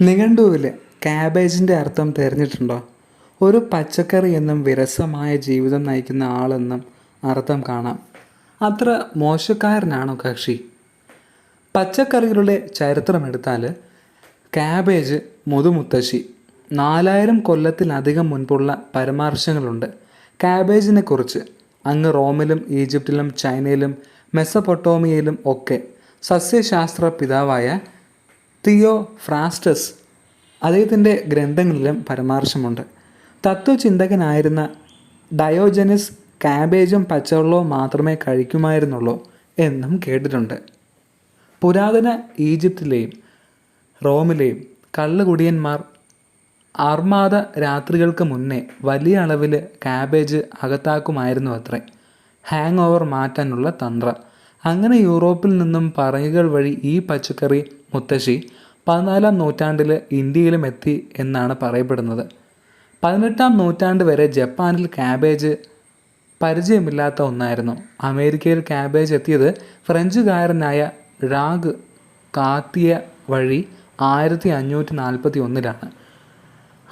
നിഘണ്ടുവിൽ കാബേജിന്റെ അർത്ഥം തിരഞ്ഞിട്ടുണ്ടോ? ഒരു പച്ചക്കറി എന്നും വിരസമായ ജീവിതം നയിക്കുന്ന ആളെന്നും അർത്ഥം കാണാം. അത്ര മോശക്കാരനാണോ കക്ഷി? പച്ചക്കറികളുടെ ചരിത്രമെടുത്താൽ കാബേജ് മുതുമുത്തശ്ശി നാലായിരം കൊല്ലത്തിലധികം മുൻപുള്ള പരാമർശങ്ങളുണ്ട്. കാബേജിനെ കുറിച്ച് അങ്ങ് റോമിലും ഈജിപ്തിലും ചൈനയിലും മെസ്സപ്പൊട്ടോമിയയിലും ഒക്കെ സസ്യശാസ്ത്ര പിതാവായ തിയോ ഫ്രാസ്റ്റസ് അദ്ദേഹത്തിന്റെ ഗ്രന്ഥങ്ങളിലും പരാമർശമുണ്ട്. തത്വചിന്തകനായിരുന്ന ഡയോജനസ് കാബേജും പച്ചവെള്ളവും മാത്രമേ കഴിക്കുമായിരുന്നുള്ളൂ എന്നും കേട്ടിട്ടുണ്ട്. പുരാതന ഈജിപ്തിലെയും റോമിലെയും കള്ളുകുടിയന്മാർ ആർമാദ രാത്രികൾക്ക് മുന്നേ വലിയ അളവിൽ കാബേജ് അകത്താക്കുമായിരുന്നു അത്രേ. ഹാങ് ഓവർ മാറ്റാനുള്ള തന്ത്രം. അങ്ങനെ യൂറോപ്പിൽ നിന്നും പറയുകൾ വഴി ഈ പച്ചക്കറി മുത്തശ്ശി പതിനാലാം നൂറ്റാണ്ടിൽ ഇന്ത്യയിലും എത്തി എന്നാണ് പറയപ്പെടുന്നത്. പതിനെട്ടാം നൂറ്റാണ്ട് വരെ ജപ്പാനിൽ ക്യാബേജ് പരിചയമില്ലാത്ത ഒന്നായിരുന്നു. അമേരിക്കയിൽ ക്യാബേജ് എത്തിയത് ഫ്രഞ്ചുകാരനായ റാഗ് കാത്തിയ വഴി ആയിരത്തി അഞ്ഞൂറ്റി നാൽപ്പത്തി ഒന്നിലാണ്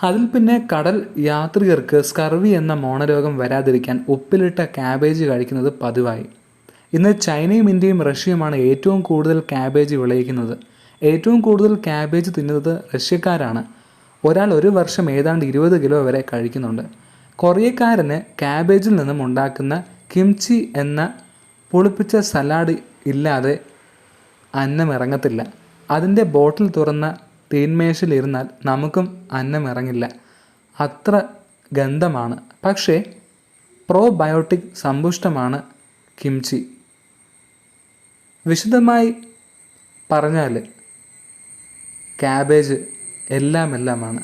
അതിൽ പിന്നെ കടൽ യാത്രികർക്ക് സ്കർവി എന്ന മോണരോഗം വരാതിരിക്കാൻ ഉപ്പിലിട്ട ക്യാബേജ് കഴിക്കുന്നത് പതിവായി. ഇന്ന് ചൈനയും ഇന്ത്യയും റഷ്യയുമാണ് ഏറ്റവും കൂടുതൽ ക്യാബേജ് വിളയിക്കുന്നത്. ഏറ്റവും കൂടുതൽ ക്യാബേജ് തിന്നുന്നത് റഷ്യക്കാരാണ്. ഒരാൾ ഒരു വർഷം ഏതാണ്ട് ഇരുപത് കിലോ വരെ കഴിക്കുന്നുണ്ട്. കൊറിയക്കാരന് ക്യാബേജിൽ നിന്നും ഉണ്ടാക്കുന്ന കിംച്ചി എന്ന പുളിപ്പിച്ച സലാഡ് ഇല്ലാതെ അന്നം ഇറങ്ങത്തില്ല. അതിന്റെ ബോട്ടിൽ തുറന്ന തീന്മേശയിലിരുന്നാൽ നമുക്കും അന്നം ഇറങ്ങില്ല. അത്ര ഗന്ധമാണ്. പക്ഷേ പ്രോബയോട്ടിക് സമ്പുഷ്ടമാണ് കിംച്ചി വിശദമായി പറഞ്ഞാൽ ക്യാബേജ് എല്ലാം എല്ലാമാണ്.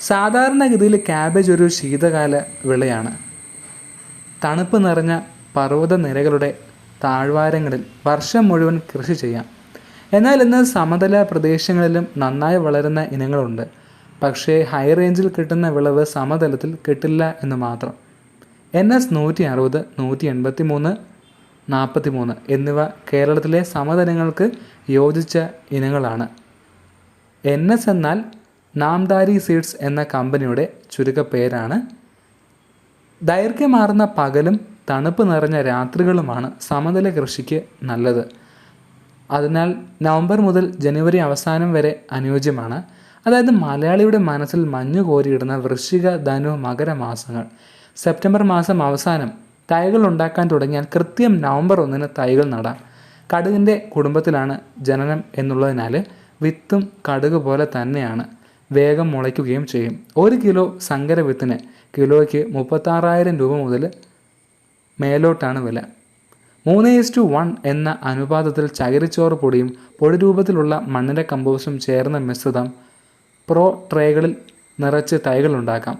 സാധാരണഗതിയിൽ ക്യാബേജ് ഒരു ശീതകാല വിളയാണ്. തണുപ്പ് നിറഞ്ഞ പർവത നിരകളുടെ താഴ്വാരങ്ങളിൽ വർഷം മുഴുവൻ കൃഷി ചെയ്യാം. എന്നാൽ ഇന്ന് സമതല പ്രദേശങ്ങളിലും നന്നായി വളരുന്ന ഇനങ്ങളുണ്ട്. പക്ഷേ ഹൈ റേഞ്ചിൽ കിട്ടുന്ന വിളവ് സമതലത്തിൽ കിട്ടില്ല എന്ന് മാത്രം. എൻ എസ് നൂറ്റി അറുപത് നൂറ്റി എൺപത്തി മൂന്ന് നാൽപ്പത്തി മൂന്ന് എന്നിവ കേരളത്തിലെ സമതലങ്ങൾക്ക് യോജിച്ച ഇനങ്ങളാണ്. എൻ എസ് എന്നാൽ നാംദാരി സീഡ്സ് എന്ന കമ്പനിയുടെ ചുരുക്കപ്പേരാണ്. ദൈർഘ്യമാർന്ന പകലും തണുപ്പ് നിറഞ്ഞ രാത്രികളുമാണ് സമതല കൃഷിക്ക് നല്ലത്. അതിനാൽ നവംബർ മുതൽ ജനുവരി അവസാനം വരെ അനുയോജ്യമാണ്. അതായത് മലയാളിയുടെ മനസ്സിൽ മഞ്ഞു കോരിയിടുന്ന വൃശ്ചിക ധനു മകരമാസങ്ങൾ സെപ്റ്റംബർ മാസം അവസാനം തൈകൾ ഉണ്ടാക്കാൻ തുടങ്ങിയാൽ കൃത്യം നവംബർ ഒന്നിന് തൈകൾ നടാം. കടുകിന്റെ കുടുംബത്തിലാണ് ജനനം എന്നുള്ളതിനാൽ വിത്തും കടുക് പോലെ തന്നെയാണ്. വേഗം മുളയ്ക്കുകയും ചെയ്യും. ഒരു കിലോ സങ്കര വിത്തിന് കിലോയ്ക്ക് മുപ്പത്താറായിരം രൂപ മുതൽ മേലോട്ടാണ് വില. മൂന്ന് ടു വൺ എന്ന അനുപാതത്തിൽ ചകിരിച്ചോറ് പൊടിയും പൊടി രൂപത്തിലുള്ള മണ്ണിന്റെ കമ്പോസും ചേർന്ന മിശ്രിതം പ്രോ ട്രേകളിൽ നിറച്ച് തൈകൾ ഉണ്ടാക്കാം.